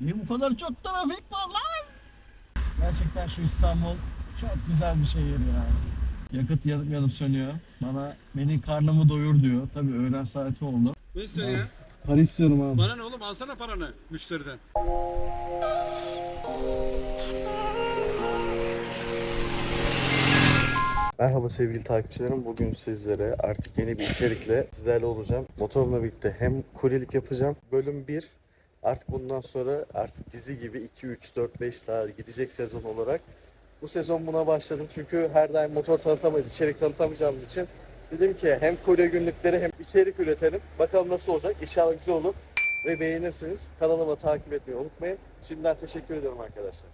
Niye bu kadar çok trafik var lan? Gerçekten şu İstanbul çok güzel bir şehir ya. Yakıt yanıp yanıp sönüyor. Bana beni karnımı doyur diyor. Tabii öğlen saati oldu. Ne istiyorsun ya? Para istiyorum abi. Bana ne oğlum alsana paranı müşteriden. Merhaba sevgili takipçilerim. Bugün sizlere artık yeni bir içerikle sizlerle olacağım. Motorumla birlikte hem kuryelik yapacağım. Bölüm 1. Artık bundan sonra artık dizi gibi 2, 3, 4, 5 daha gidecek sezon olarak. Bu sezon buna başladım çünkü her daim motor tanıtamayız, içerik tanıtamayacağımız için. Dedim ki hem kurye günlükleri hem içerik üretelim. Bakalım nasıl olacak. İnşallah güzel olur ve beğenirsiniz. Kanalıma takip etmeyi unutmayın. Şimdiden teşekkür ederim arkadaşlar.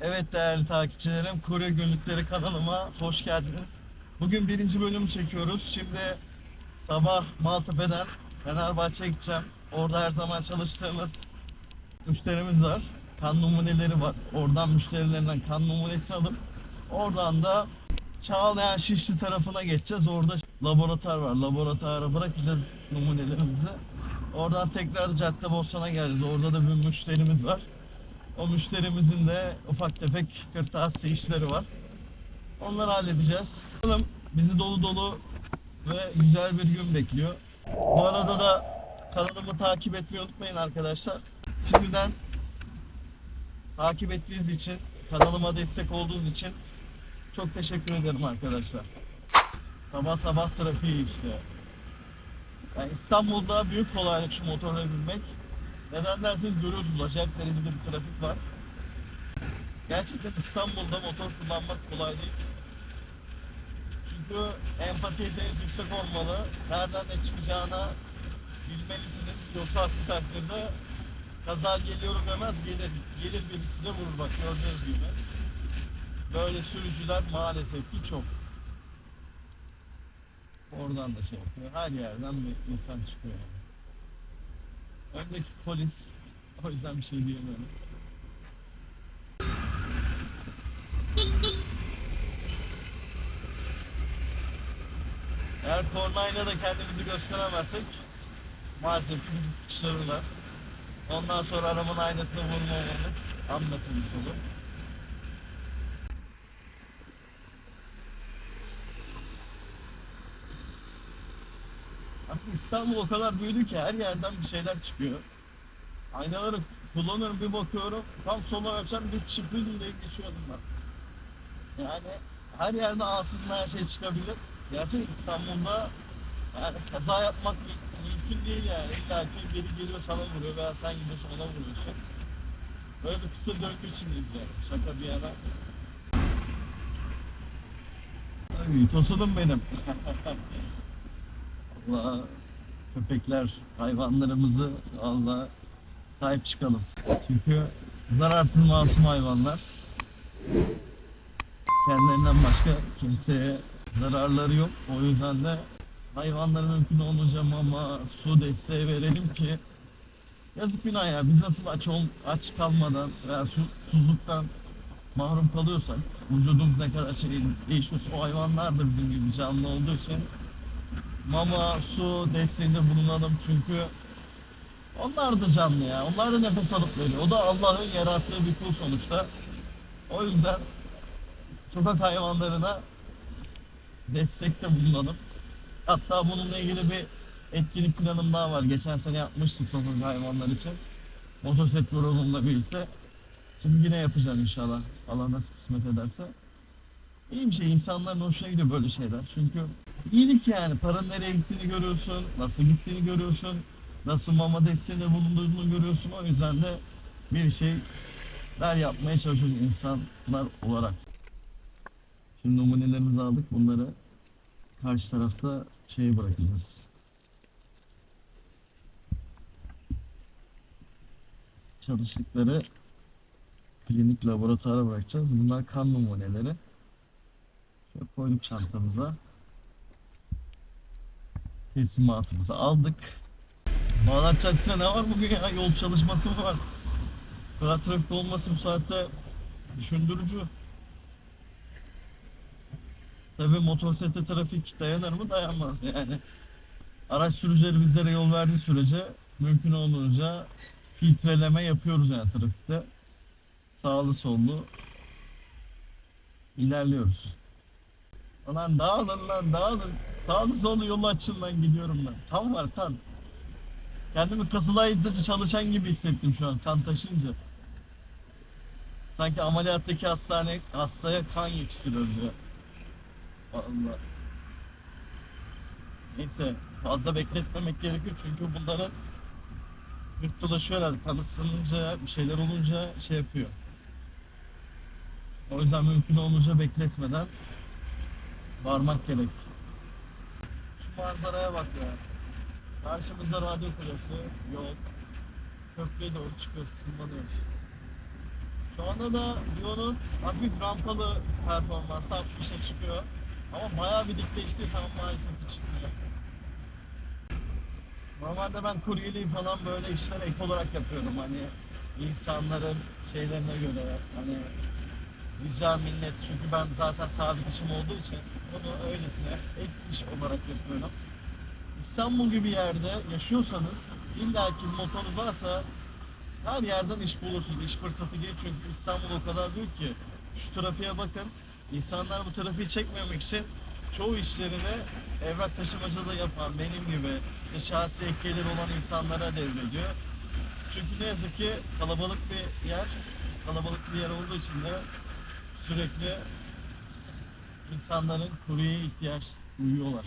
Evet değerli takipçilerim, Kurye Günlükleri kanalıma hoş geldiniz. Bugün birinci bölümü çekiyoruz. Şimdi sabah Maltepe'den Fenerbahçe'ye gideceğim. Orada her zaman çalıştığımız müşterimiz var. Kan numuneleri var. Oradan müşterilerinden kan numunesi alıp oradan da Çağlayan Şişli tarafına geçeceğiz. Orada laboratuvar var. Laboratuvara bırakacağız numunelerimizi. Oradan tekrar Caddebostan'a geleceğiz. Orada da bir müşterimiz var. O müşterimizin de ufak tefek kırtasiye işleri var. Onları halledeceğiz. Bakalım bizi dolu dolu ve güzel bir gün bekliyor. Bu arada da kanalımı takip etmeyi unutmayın arkadaşlar. Şimdiden takip ettiğiniz için, kanalıma destek olduğunuz için çok teşekkür ederim arkadaşlar. Sabah sabah trafiği işte. Yani İstanbul'da büyük kolaylık şu motorla binmek. Neden derseniz görüyorsunuz acayip derecede bir trafik var. Gerçekten İstanbul'da motor kullanmak kolay değil. Çünkü empati yüksek olmalı. Nereden ne çıkacağına bilmelisiniz. Yoksa aksi takdirde kaza geliyorum demez gelir. Gelir biri size vurur bak gördüğünüz gibi. Böyle sürücüler maalesef ki çok. Oradan da şey yapıyor. Her yerden bir insan çıkıyor yani. Öndeki polis. O yüzden bir şey diyemiyorum. Eğer kornayla da kendimizi gösteremezsek maalesef bizi sıkıştırırlar. Ondan sonra arabanın aynasına vurmamamız an meselesi olur. Artık İstanbul o kadar büyüdü ki her yerden bir şeyler çıkıyor. Aynaları kullanıyorum bir bakıyorum tam sola açan bir çiftlik diye geçiyordum ben. Yani her yerde ansızın her şey çıkabilir. Gerçekten İstanbul'da yani kaza yapmak mü- mümkün değil yani. İlla ki biri geliyor sana vuruyor veya sen gidiyorsun ona vuruyorsun. Böyle bir kısır döngü içindeyiz yani. Şaka bir yana. Ay, tosunum benim. Allah köpekler, hayvanlarımızı Allah sahip çıkalım. Çünkü zararsız masum hayvanlar. Kendilerinden başka kimseye zararları yok. O yüzden de hayvanlara mümkün olunca mama, su desteği verelim ki yazık günah ya. Biz nasıl aç ol, aç kalmadan veya susuzluktan mahrum kalıyorsak vücudumuz ne kadar şey değişiyorsa o hayvanlar da bizim gibi canlı olduğu için mama, su desteğinde bulunalım çünkü onlar da canlı ya. Onlar da nefes alıp veriyor. O da Allah'ın yarattığı bir kul sonuçta. O yüzden sokak hayvanlarına destekte bulunalım. Hatta bununla ilgili bir etkinlik planım daha var. Geçen sene yapmıştık sokak hayvanlar için. Motosiklet grubumla birlikte. Şimdi yine yapacağım inşallah. Allah nasip kısmet ederse. İyi bir şey. İnsanların hoşuna gidiyor böyle şeyler. Çünkü iyilik yani. Paranın nereye gittiğini görüyorsun. Nasıl gittiğini görüyorsun. Nasıl mama desteğinde bulunduğunu görüyorsun. O yüzden de bir şeyler yapmaya çalışıyoruz insanlar olarak. Şimdi numunelerimizi aldık. Bunları karşı tarafta şeye bırakacağız. Çalıştıkları klinik laboratuvara bırakacağız. Bunlar kan numuneleri. Şöyle koyduk çantamıza. Teslimatımızı aldık. Bağdat Caddesi'nde ne var bugün ya? Yol çalışması mı var? Trafik olması bu saatte düşündürücü. Tabii motosiklete trafik dayanır mı? Dayanmaz yani. Araç sürücüleri bizlere yol verdiği sürece mümkün olduğunca filtreleme yapıyoruz yani trafikte. Sağlı sollu ilerliyoruz. Lan dağılın lan dağılın. Sağlı sollu yolu açın lan gidiyorum ben. Kan var kan. Kendimi Kızılay'da çalışan gibi hissettim şu an kan taşınca. Sanki ameliyattaki hastane hastaya kan yetiştiriyoruz ya. Allah. Neyse fazla bekletmemek gerekiyor çünkü bunların pıhtılaşıyorlar. Kan ısınınca bir şeyler olunca şey yapıyor. O yüzden mümkün olunca bekletmeden varmak gerek. Şu manzaraya bak ya. Karşımızda radyo kulesi, yol. Köprüye doğru çıkıyoruz, tırmanıyoruz. Şu anda da Dion'un hafif rampalı performansı 60'a çıkıyor. Ama bayağı bir dikleştiği zaman maalesef ki çıkmıyor. Normalde ben kuryeliği falan böyle işler ek olarak yapıyorum hani insanların şeylerine göre hani rica minnet. Çünkü ben zaten sabit işim olduğu için bunu öylesine ek iş olarak yapıyorum. İstanbul gibi yerde yaşıyorsanız illaki motorunuz varsa her yerden iş bulursunuz, iş fırsatı gelir çünkü İstanbul o kadar büyük ki. Şu trafiğe bakın insanlar bu trafiği çekmemek için çoğu işlerini evrak taşımacılığı yapan benim gibi şahsi ek gelir olan insanlara devrediyor. Çünkü ne yazık ki kalabalık bir yer, kalabalık bir yer olduğu için de sürekli insanların kuryeye ihtiyaç duyuyorlar.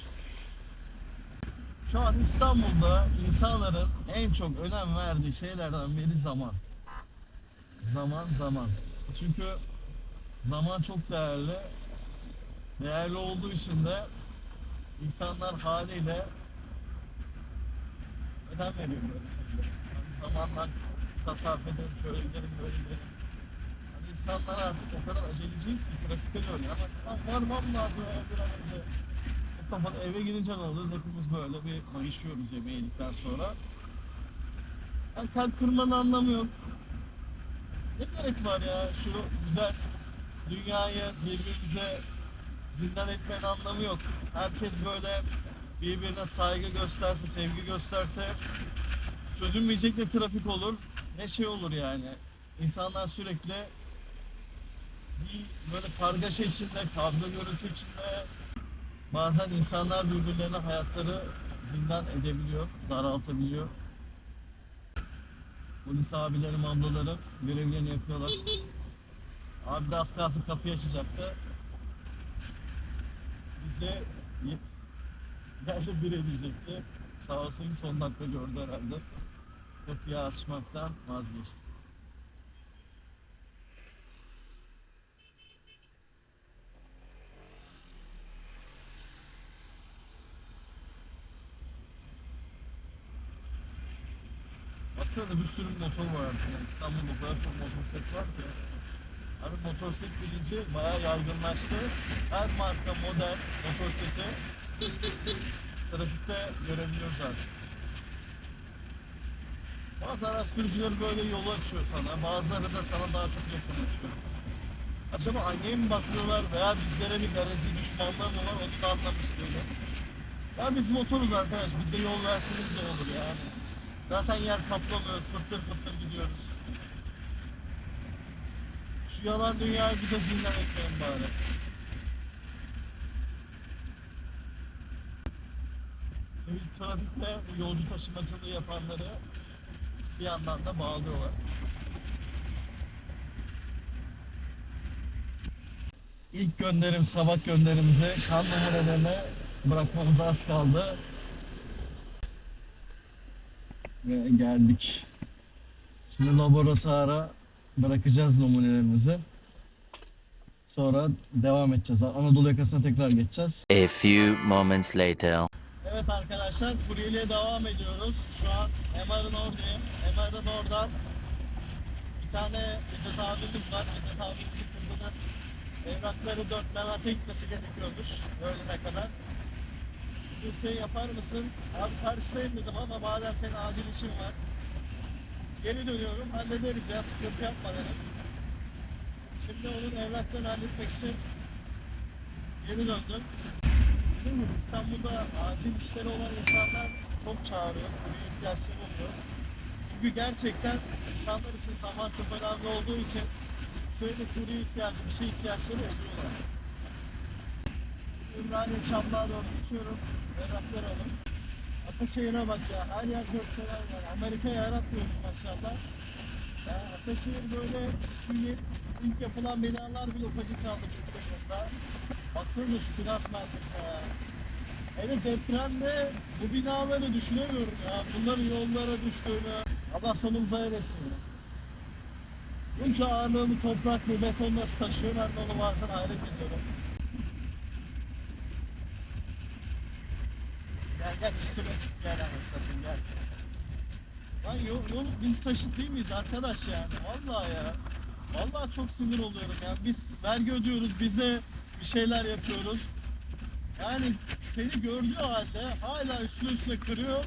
Şu an İstanbul'da insanların en çok önem verdiği şeylerden biri zaman. Zaman zaman. Çünkü zaman çok değerli. Değerli olduğu için de insanlar haliyle önem veriyor böyle şeylere. Yani zamanlar tasarruf edelim, şöyle gidelim, böyle gidelim. Hani insanlar artık o kadar aceleciyiz ki trafikte de öyle. Ama "Lan varmam lazım ya bir an önce. O kafada eve girince ne oluyoruz? Hepimiz böyle bir mayışıyoruz yemeği yedikten sonra. Yani kalp kırmanın anlamı yok. Ne gerek var ya şu güzel dünyayı birbirimize zindan etmenin anlamı yok. Herkes böyle birbirine saygı gösterse, sevgi gösterse çözülmeyecek ne trafik olur ne şey olur yani. İnsanlar sürekli bir böyle kargaşa içinde, kavga gürültü içinde bazen insanlar birbirlerine hayatları zindan edebiliyor, daraltabiliyor. Polis abilerim, ablalarım görevlerini yapıyorlar. Abi de az kalsın kapıyı açacaktı. Bize yerle bir edecekti. Sağ olsun son dakika gördü herhalde. Kapıyı açmaktan vazgeçti. Baksanıza bir sürü motor var artık. Yani İstanbul'da o kadar çok motosiklet var ki. Hani motosiklet bilinci bayağı yaygınlaştı. Her marka model motosikleti trafikte görebiliyoruz artık. Bazı araç sürücüleri böyle yolu açıyor sana, bazıları da sana daha çok yakınlaşıyor. Acaba anneye mi bakıyorlar veya bizlere bir garezi düşmanlar mı var onu da anlamış değilim. Ya biz motoruz arkadaş, bize yol versiniz de olur yani. Zaten yer kaplamıyoruz, fıttır fıttır gidiyoruz. Şu yalan dünyayı bize zindan etmeyin bari. Sivil trafikle bu yolcu taşımacılığı yapanları bir yandan da bağlıyorlar. İlk gönderim, sabah gönderimize kan numaralarını bırakmamıza az kaldı. Ve geldik. Şimdi laboratuvara bırakacağız numunelerimizi. Sonra devam edeceğiz. Anadolu yakasına tekrar geçeceğiz. A few moments later. Evet arkadaşlar kuryeliğe devam ediyoruz. Şu an MR'ın oradayım. MR'ın oradan bir tane İzzet abimiz var. İzzet abimizin kızının evrakları dört Levent'e gitmesi gerekiyormuş öğlene kadar. Bir şey yapar mısın? Abi karşıdayım dedim ama madem senin acil işin var. Geri dönüyorum hallederiz ya sıkıntı yapma dedim. Şimdi onun evraklarını halletmek için geri döndüm. Dediğim gibi İstanbul'da acil işleri olan insanlar çok çağırıyor. Buraya ihtiyaçları oluyor. Çünkü gerçekten insanlar için zaman çok önemli olduğu için sürekli kurye ihtiyacı, bir şey ihtiyaçları oluyorlar. Ümraniye Çamlığa doğru geçiyorum. Evraklar alın. Ataşehir'e bak ya. Her yer gökdelen var. Amerika'ya yaratmıyoruz maşallah. Ya Ataşehir böyle şimdi ilk yapılan binalar bile ufacık kaldı Türkiye'de. Baksanıza şu finans merkezi ya. Hele depremde bu binaları düşünemiyorum ya. Bunların yollara düştüğünü. Allah sonumuza eresin. Bunca ağırlığını toprak mı beton nasıl taşıyor ben de onu bazen hayret ediyorum. Gel üstüme çık gel anasını satayım gel. Lan yol, yol biz taşıt değil miyiz arkadaş yani? Vallahi ya. Vallahi çok sinir oluyorum ya. Biz vergi ödüyoruz, bize bir şeyler yapıyoruz. Yani seni gördüğü halde hala üstüne üstüne kırıyor.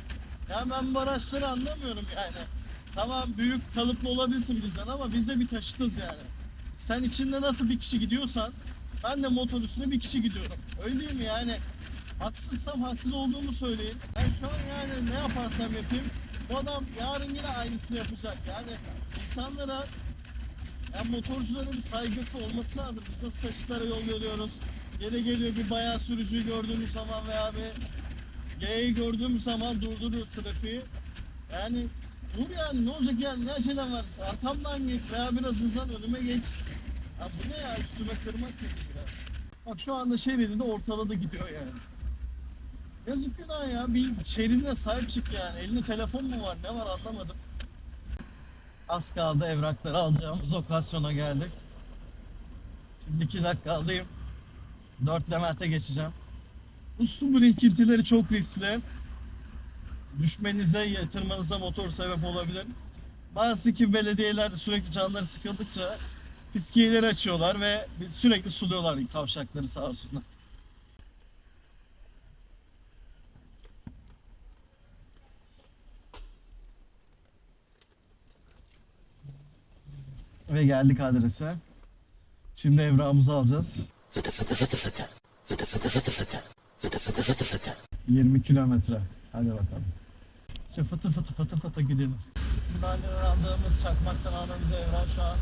Ya ben bu araçları anlamıyorum yani. Tamam büyük kalıplı olabilirsin bizden ama biz de bir taşıtız yani. Sen içinde nasıl bir kişi gidiyorsan ben de motor üstünde bir kişi gidiyorum. Öyle değil mi yani? Haksızsam haksız olduğumu söyleyin. Ben şu an yani ne yaparsam yapayım bu adam yarın yine aynısını yapacak. Yani insanlara yani motorculara bir saygısı olması lazım. Biz nasıl taşıtlara yol veriyoruz? Yere geliyor bir bayağı sürücüyü gördüğümüz zaman veya bir G'yi gördüğümüz zaman durdururuz trafiği. Yani dur yani ne olacak yani ne acelem var? Arkamdan git veya biraz hızlan önüme geç. Ya bu ne ya üstüme kırmak nedir ya? Bak şu anda şeridi de ortaladı gidiyor yani. Yazık günah ya bir şeridine sahip çık yani. Elinde telefon mu var ne var anlamadım. Az kaldı evrakları alacağımız lokasyona geldik. Şimdi iki dakika alayım. Dört Levent'e geçeceğim. Bu su birikintileri çok riskli. Düşmenize, yatırmanıza motor sebep olabilir. Bazı ki belediyeler sürekli canları sıkıldıkça fiskiyeleri açıyorlar ve sürekli suluyorlar kavşakları sağ olsunlar. Ve geldik adrese. Şimdi evrağımızı alacağız. 20 kilometre. Hadi bakalım. İşte fıtı fıtı fıtı fıtı gidelim. Buradan aldığımız çakmaktan aldığımız evrak şu an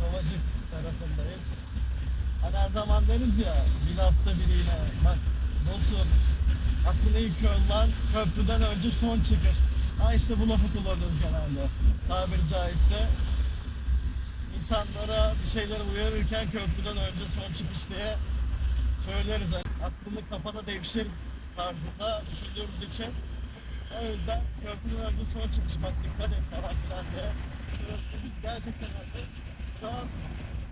Kovacık tarafındayız. Hani her zaman deriz ya bir hafta biriyle bak dostum aklına ilk yoldan köprüden önce son çıkır. Ha işte bu lafı kullanıyoruz genelde. Tabiri caizse insanlara bir şeyleri uyarırken köprüden önce son çıkış diye söyleriz. Yani aklını kafana devşir tarzında düşündüğümüz için o yüzden köprüden önce son çıkış bak dikkat et falan filan diye. Gerçekten öyle. Şu an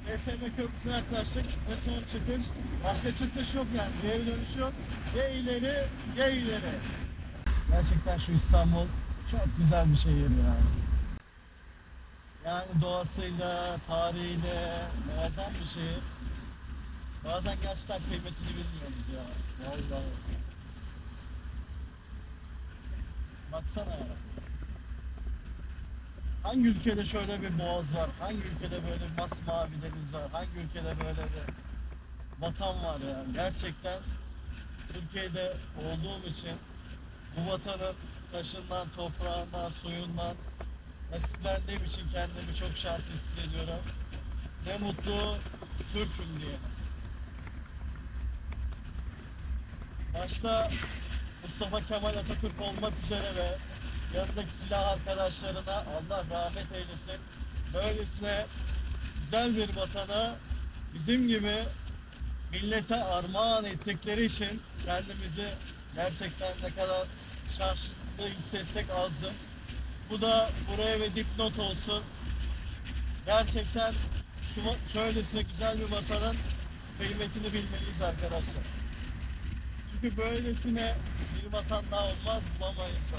BSM köprüsüne yaklaştık ve son çıkış. Başka çıkış yok yani. Geri dönüş yok. Ya ileri ya ileri. Gerçekten şu İstanbul çok güzel bir şehir yani. Yani doğasıyla, tarihiyle muazzam bir şehir. Bazen gerçekten kıymetini bilmiyoruz ya. Vallahi. Baksana ya. Hangi ülkede şöyle bir boğaz var? Hangi ülkede böyle bir masmavi deniz var? Hangi ülkede böyle bir vatan var ya? Gerçekten Türkiye'de olduğum için bu vatanın taşından, toprağından, suyundan nasiplendiğim için kendimi çok şanslı hissediyorum. Ne mutlu Türk'üm diye. Başta Mustafa Kemal Atatürk olmak üzere ve yanındaki silah arkadaşlarına Allah rahmet eylesin. Böylesine güzel bir vatana bizim gibi millete armağan ettikleri için kendimizi gerçekten ne kadar şanslı hissetsek azdır. Bu da buraya ve dipnot olsun. Gerçekten şu şöylesine güzel bir vatanın kıymetini bilmeliyiz arkadaşlar. Çünkü böylesine bir vatan daha olmaz bulamayız.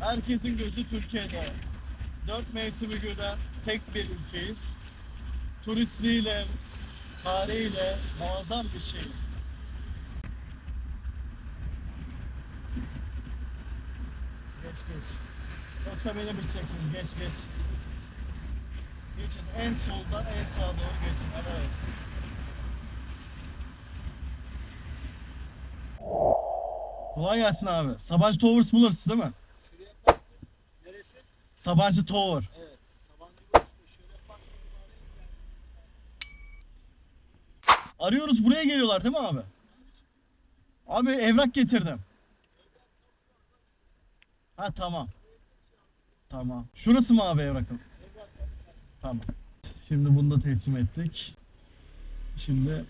Herkesin gözü Türkiye'de. Dört mevsimi gören tek bir ülkeyiz. Turistliğiyle, tarihiyle muazzam bir şey. Geç geç. Yoksa beni biteceksiniz. Geç geç. Geçin. En soldan en sağa doğru geçin. Helal olsun. Kolay gelsin abi. Sabancı Towers buluruz değil mi? Neresi? Sabancı Tower. Evet. Sabancı Üstü şöyle bak. Arıyoruz buraya geliyorlar değil mi abi? Abi evrak getirdim. Ha tamam. Tamam. Şurası mı abi evrakım? Tamam. Şimdi bunu da teslim ettik. Şimdi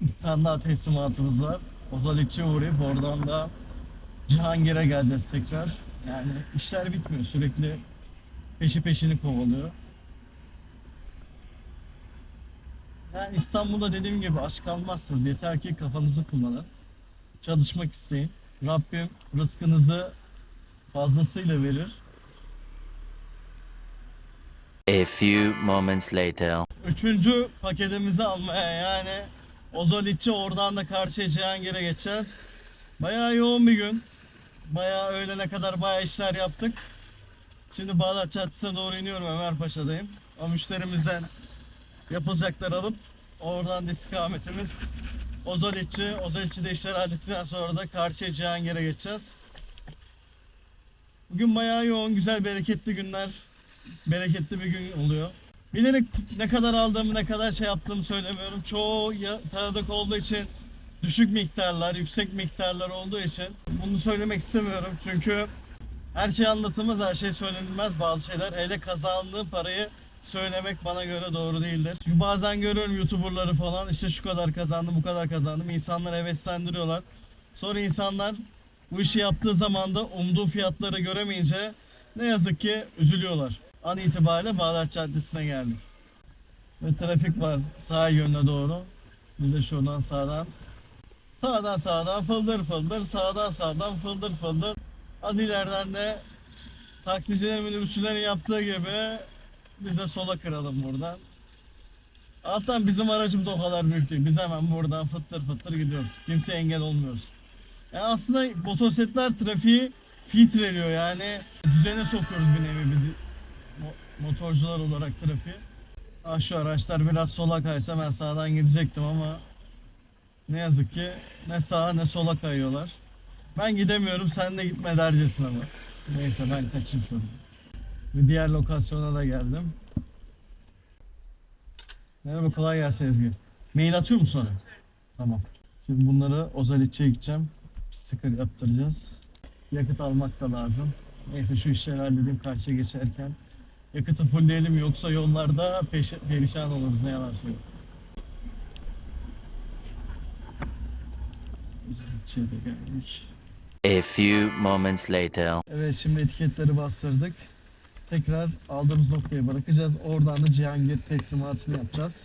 bir tane daha teslimatımız var. Ozalitçe uğrayıp oradan da Cihangir'e geleceğiz tekrar. Yani işler bitmiyor. Sürekli peşi peşini kovalıyor. Yani İstanbul'da dediğim gibi aç kalmazsınız. Yeter ki kafanızı kullanın. Çalışmak isteyin. Rabbim rızkınızı fazlasıyla verir. A few moments later. Üçüncü paketimizi almaya yani Ozolitçi oradan da karşıya Cihangir'e geçeceğiz. Bayağı yoğun bir gün. Bayağı öğlene kadar bayağı işler yaptık. Şimdi Bağdat Caddesi'ne doğru iniyorum Ömerpaşa'dayım. O müşterimizden yapılacakları alıp oradan da istikametimiz Ozolitçi. Ozolitçi'de işler hallettikten sonra da karşıya Cihangir'e geçeceğiz. Bugün bayağı yoğun, güzel, bereketli günler. Bereketli bir gün oluyor. Bilerek ne kadar aldığımı, ne kadar şey yaptığımı söylemiyorum. Çoğu tanıdık olduğu için düşük miktarlar, yüksek miktarlar olduğu için bunu söylemek istemiyorum. Çünkü her şey anlatılmaz, her şey söylenilmez bazı şeyler. Hele kazandığım parayı söylemek bana göre doğru değildir. Çünkü bazen görüyorum YouTuber'ları falan işte şu kadar kazandım, bu kadar kazandım. İnsanlar heveslendiriyorlar. Sonra insanlar bu işi yaptığı zaman da umduğu fiyatları göremeyince ne yazık ki üzülüyorlar. An itibariyle Bağdat Caddesi'ne geldik. Ve trafik var sağ yönüne doğru. Biz de şuradan sağdan. Sağdan sağdan fıldır fıldır, sağdan sağdan fıldır fıldır. Az ileriden de taksicilerin minibüsçülerin yaptığı gibi biz de sola kıralım buradan. Alttan bizim aracımız o kadar büyük değil. Biz hemen buradan fıttır fıttır gidiyoruz. Kimse engel olmuyoruz. Yani aslında motosikletler trafiği filtreliyor yani düzene sokuyoruz bir nevi bizi motorcular olarak trafiği. Ah şu araçlar biraz sola kaysa ben sağdan gidecektim ama ne yazık ki ne sağa ne sola kayıyorlar. Ben gidemiyorum sen de gitme dercesin ama. Neyse ben kaçayım şuradan. Bir diğer lokasyona da geldim. Merhaba kolay gelsin Ezgi. Mail atıyor musun sonra? Tamam. Şimdi bunları Ozalitçe'ye gideceğim. Sticker yaptıracağız. Yakıt almak da lazım. Neyse şu işleri halledeyim karşıya geçerken. Yakıtı fullleyelim yoksa yollarda peş- perişan oluruz ne yalan söyleyeyim. Geldik. A few moments later. Evet şimdi etiketleri bastırdık. Tekrar aldığımız noktaya bırakacağız. Oradan da Cihangir teslimatını yapacağız.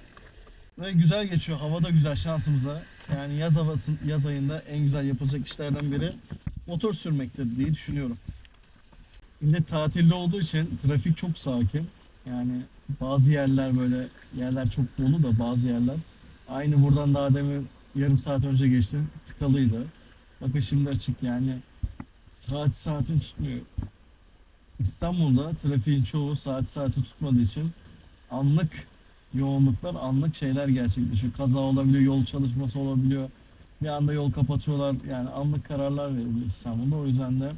Ve güzel geçiyor. Hava da güzel şansımıza. Yani yaz havası, yaz ayında en güzel yapılacak işlerden biri motor sürmektir diye düşünüyorum. Millet tatilde olduğu için trafik çok sakin. Yani bazı yerler böyle yerler çok dolu da bazı yerler. Aynı buradan daha demin yarım saat önce geçtim. Tıkalıydı. Bakın şimdi açık yani saat saatin tutmuyor. İstanbul'da trafiğin çoğu saat saati tutmadığı için anlık yoğunluklar, anlık şeyler gerçekleşiyor. Kaza olabiliyor, yol çalışması olabiliyor. Bir anda yol kapatıyorlar. Yani anlık kararlar veriliyor İstanbul'da. O yüzden de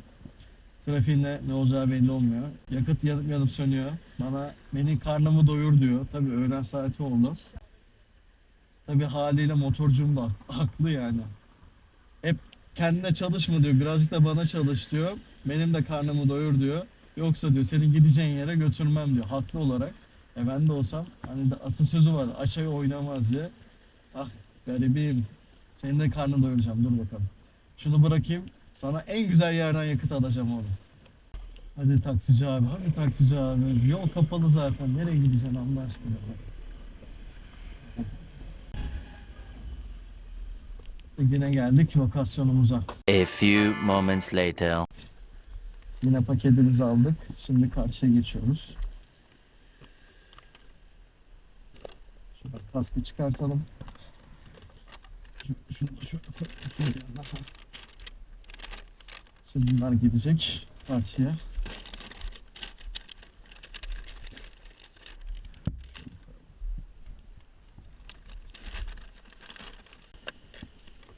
trafiğin ne, olacağı belli olmuyor. Yakıt yanıp yanıp sönüyor. Bana beni karnımı doyur diyor. Tabii öğlen saati oldu. Tabii haliyle motorcum da haklı yani. Hep kendine çalışma diyor. Birazcık da bana çalış diyor. Benim de karnımı doyur diyor. Yoksa diyor senin gideceğin yere götürmem diyor. Haklı olarak. E ben de olsam hani de atasözü var. Açayı oynamaz diye. Ah garibim. Senin de karnını doyuracağım. Dur bakalım. Şunu bırakayım. Sana en güzel yerden yakıt alacağım oğlum. Hadi taksici abi. Hadi taksici abi. Yol kapalı zaten. Nereye gideceksin Allah aşkına? Yine geldik lokasyonumuza. A few moments later. Yine paketimizi aldık. Şimdi karşıya geçiyoruz. Şuradan kaskı çıkartalım. Şu, şu, şu, şu, şu yanına. Şimdi bunlar gidecek.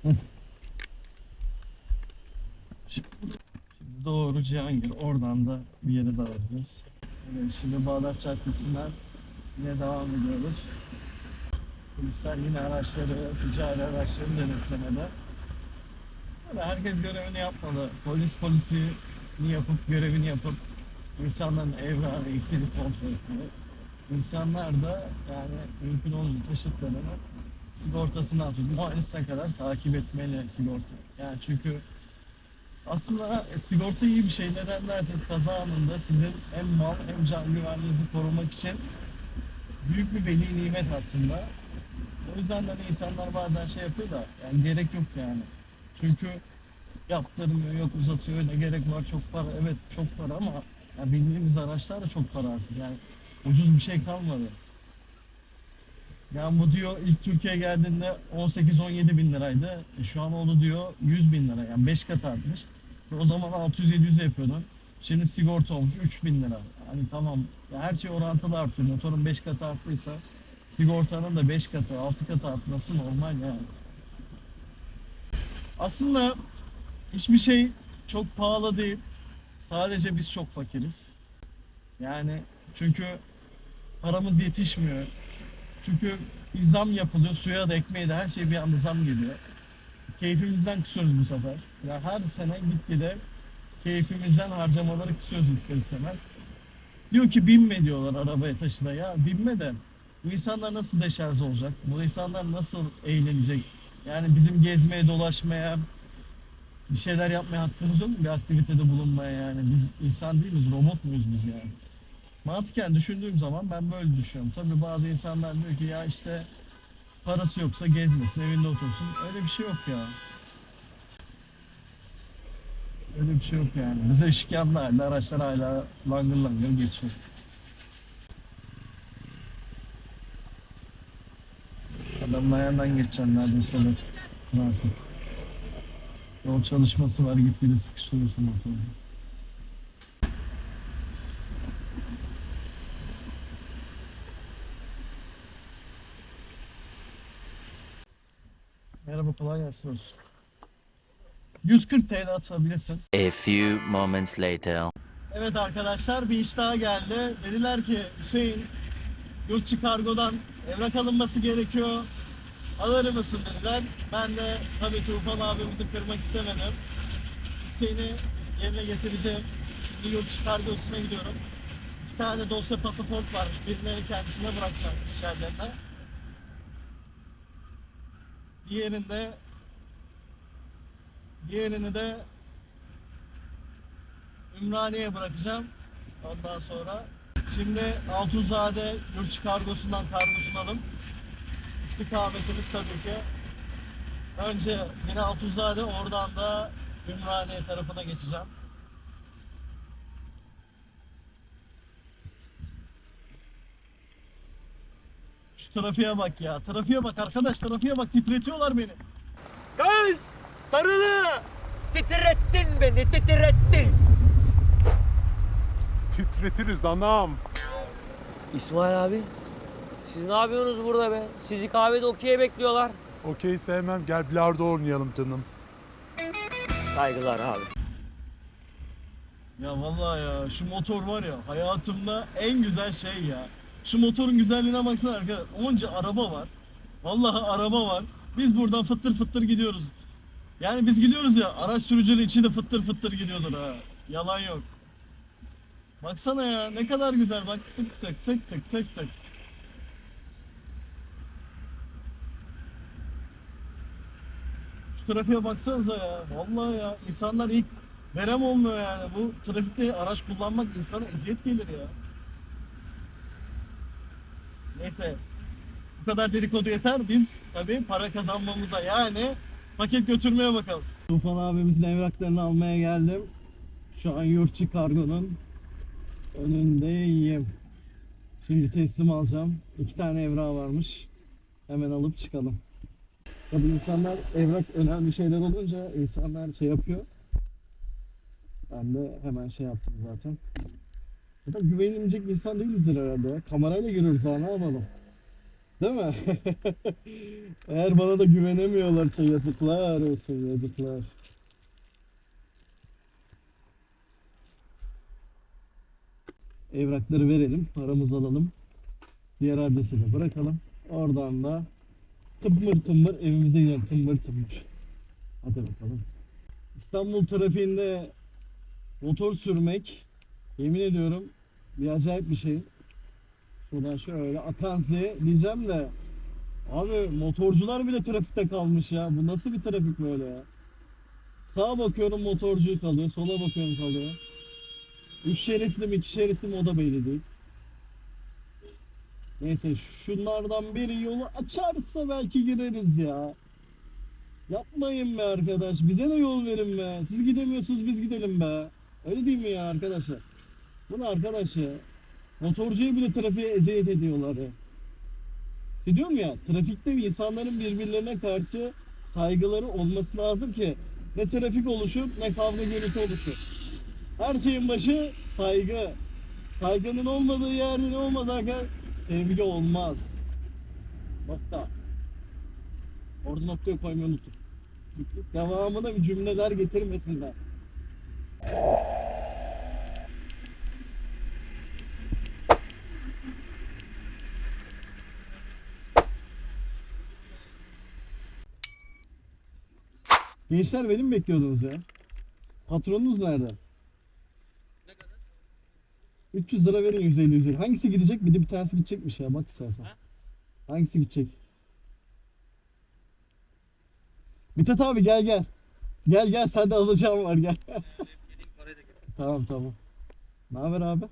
Şimdi, şimdi doğru Cihangir. Oradan da bir yere dağılacağız. Evet, şimdi Bağdat Caddesi'nden yine devam ediyoruz. Polisler yine araçları, ticari araçları denetlemede. Böyle herkes görevini yapmalı. Polis polisini yapıp, görevini yapıp insanların evrağını, eksilik kontrol etmeli. İnsanlar da yani mümkün olduğu taşıtlarını sigortasını atıp muayenesine kadar takip etmeli sigorta. Yani çünkü aslında sigorta iyi bir şey. Neden derseniz kaza anında sizin hem mal hem can güvenliğinizi korumak için büyük bir veli nimet aslında. O yüzden de insanlar bazen şey yapıyor da yani gerek yok yani. Çünkü yaptırmıyor, yok uzatıyor, ne gerek var çok para. Evet çok para ama ya bildiğimiz araçlar da çok para artık yani ucuz bir şey kalmadı. Yani bu diyor ilk Türkiye geldiğinde 18-17 bin liraydı. E şu an oldu diyor 100 bin lira yani 5 kat artmış. E o zaman 600-700 yapıyordun. Şimdi sigorta olmuş 3 bin lira. Hani tamam her şey orantılı artıyor. Motorun 5 katı arttıysa sigortanın da 5 katı 6 katı artması normal yani. Aslında hiçbir şey çok pahalı değil. Sadece biz çok fakiriz. Yani çünkü paramız yetişmiyor. Çünkü bir zam yapılıyor, suya da ekmeğe de her şey bir anda zam geliyor. Keyfimizden kısıyoruz bu sefer. Ya her sene gitgide keyfimizden harcamaları kısıyoruz ister istemez. Diyor ki binme diyorlar arabaya taşıda ya binme de bu insanlar nasıl deşarj olacak? Bu insanlar nasıl eğlenecek? Yani bizim gezmeye, dolaşmaya, bir şeyler yapmaya hakkımız yok mu? Bir aktivitede bulunmaya yani. Biz insan değil miyiz? Robot muyuz biz yani? Mantıken düşündüğüm zaman ben böyle düşünüyorum. Tabii bazı insanlar diyor ki ya işte parası yoksa gezmesin, evinde otursun. Öyle bir şey yok ya. Öyle bir şey yok yani. Bize ışık yandı halde araçlar hala langır langır geçiyor. Adamın ayağından geçeceğim neredeyse evet. Transit. Yol çalışması var gitgide sıkıştırıyorsun motoru. Merhaba kolay gelsin olsun. 140 TL atabilirsin. A few moments later. Evet arkadaşlar bir iş daha geldi. Dediler ki Hüseyin yurtçı kargodan evrak alınması gerekiyor. Alır mısın dediler. Ben de tabii Tufan abimizi kırmak istemedim. İsteğini yerine getireceğim. Şimdi yurtçı kargosuna gidiyorum. İki tane dosya pasaport varmış. Birini kendisine bırakacağım iş yerlerine. Diğerinde diğerini de Ümraniye'ye bırakacağım. Ondan sonra şimdi Altuzade Yurtçı Kargosu'ndan kargosunu alıp istikametimiz tabii ki önce yine Altuzade oradan da Ümraniye tarafına geçeceğim. Şu trafiğe bak ya. Trafiğe bak arkadaş trafiğe bak titretiyorlar beni. Kız! Sarılı! Titrettin beni, titrettin! Titretiriz anam. İsmail abi, siz ne yapıyorsunuz burada be? Sizi kahvede okey'e bekliyorlar. Okey sevmem. Gel bilardo oynayalım canım. Saygılar abi. Ya vallahi ya şu motor var ya hayatımda en güzel şey ya. Şu motorun güzelliğine baksana arkadaşlar. Onca araba var. Vallahi araba var. Biz buradan fıttır fıttır gidiyoruz. Yani biz gidiyoruz ya araç sürücünün içi de fıttır fıttır gidiyordur ha. Yalan yok. Baksana ya ne kadar güzel bak tık tık tık tık tık tık. Şu trafiğe baksanıza ya. Vallahi ya insanlar ilk verem olmuyor yani. Bu trafikte araç kullanmak insana eziyet gelir ya. Neyse. Bu kadar dedikodu yeter. Biz tabii para kazanmamıza yani paket götürmeye bakalım. Tufan abimizin evraklarını almaya geldim. Şu an yurtçı kargonun önündeyim. Şimdi teslim alacağım. İki tane evrağı varmış. Hemen alıp çıkalım. Tabii insanlar evrak önemli şeyler olunca insanlar şey yapıyor. Ben de hemen şey yaptım zaten. Zaten güvenilecek insan değilizdir herhalde ya. Kamerayla görüyoruz daha ne yapalım. Değil mi? Eğer bana da güvenemiyorlarsa yazıklar olsun yazıklar. Evrakları verelim, paramızı alalım. Diğer adrese de bırakalım. Oradan da tımbır tımbır evimize gidelim. Tımbır tımbır. Hadi bakalım. İstanbul trafiğinde motor sürmek yemin ediyorum bir acayip bir şey. Şuradan şöyle akan Z diyeceğim de abi motorcular bile trafikte kalmış ya. Bu nasıl bir trafik böyle ya? Sağa bakıyorum motorcu kalıyor, sola bakıyorum kalıyor. Üç şeritli mi, iki şeritli mi o da belli değil. Neyse şunlardan biri yolu açarsa belki gireriz ya. Yapmayın be arkadaş. Bize de yol verin be. Siz gidemiyorsunuz biz gidelim be. Öyle değil mi ya arkadaşlar? Bu ne arkadaş ya? Bile trafiğe eziyet ediyorlar ya. İşte diyorum ya trafikte insanların birbirlerine karşı saygıları olması lazım ki ne trafik oluşur ne kavga gürültü oluşur. Her şeyin başı saygı. Saygının olmadığı yerde ne olmaz arkadaşlar? Sevgi olmaz. Nokta. Orada noktayı koymayı unuttum. Devamına bir cümleler getirmesinler. Gençler beni mi bekliyordunuz ya? Patronunuz nerede? 300 lira verin 150 150. Hangisi gidecek? Bir de bir tanesi gidecekmiş ya. Bak istersen. Hangisi gidecek? Mithat abi gel gel. Gel gel sende alacağım var gel. tamam tamam. Ne haber abi?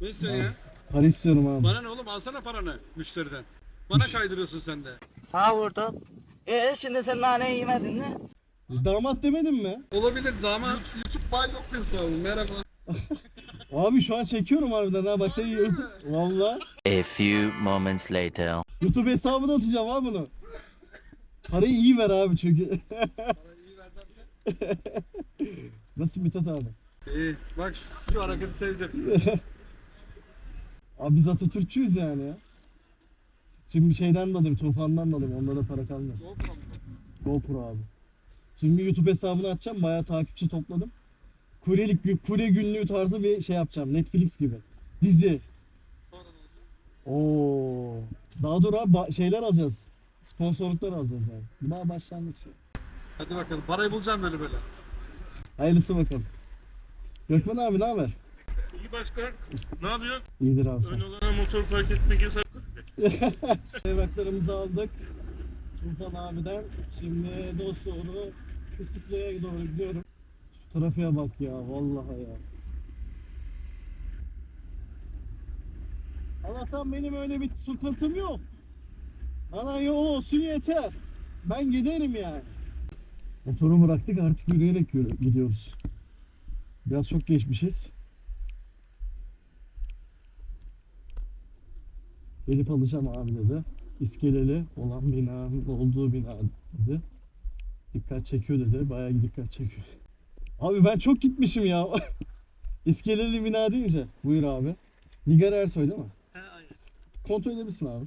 Ne istiyorsun ya? Para istiyorum abi. Bana ne oğlum alsana paranı müşteriden. Bana kaydırıyorsun sen de. Ha vurdum. E şimdi sen naneyi yemedin mi? Damat demedin mi? Olabilir damat. YouTube Baylok hesabı merhaba. Abi şu an çekiyorum harbiden ha bak sen YouTube. Valla. A few moments later. YouTube hesabına atacağım abi bunu. Parayı iyi ver abi çünkü. Nasıl Mithat abi? İyi. Bak şu, şu hareketi sevdim. Abi biz Atatürkçüyüz yani ya. Şimdi bir şeyden de alayım, Tufan'dan da alayım. Onda da para kalmaz. GoPro mu? GoPro abi. Şimdi YouTube hesabını açacağım. Bayağı takipçi topladım. Kuryelik, kurye günlüğü tarzı bir şey yapacağım. Netflix gibi. Dizi. Sonra ne olacak? Oo. Daha dur abi şeyler alacağız. Sponsorluklar alacağız yani. Daha başlangıç. Hadi bakalım parayı bulacağım böyle böyle. Hayırlısı bakalım. Gökmen abi ne haber? İyi başkan. Ne yapıyorsun? İyidir abi sen. Öyle olana motor park etmek yasak. Evraklarımızı aldık. Tufan abiden. Şimdi dost doğru Kısıklı'ya doğru gidiyorum. Şu trafiğe bak ya vallahi ya. Allah'tan benim öyle bir sıkıntım yok. Bana yol olsun yeter. Ben giderim yani. Motoru bıraktık artık yürüyerek yürü- gidiyoruz. Biraz çok geçmişiz. Gelip alacağım abi dedi. İskeleli olan binanın olduğu bina dedi. Dikkat çekiyor dedi. Bayağı dikkat çekiyor. Abi ben çok gitmişim ya. İskeleli bina deyince. Buyur abi. Nigar Ersoy değil mi? Kontrol edebilirsin abi.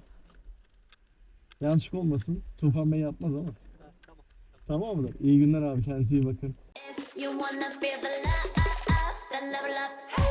Yanlışlık olmasın. Tufan Bey yapmaz ama. Tamam. Tamam mıdır? İyi günler abi. Kendinize iyi bakın. If you wanna feel the love, the level up.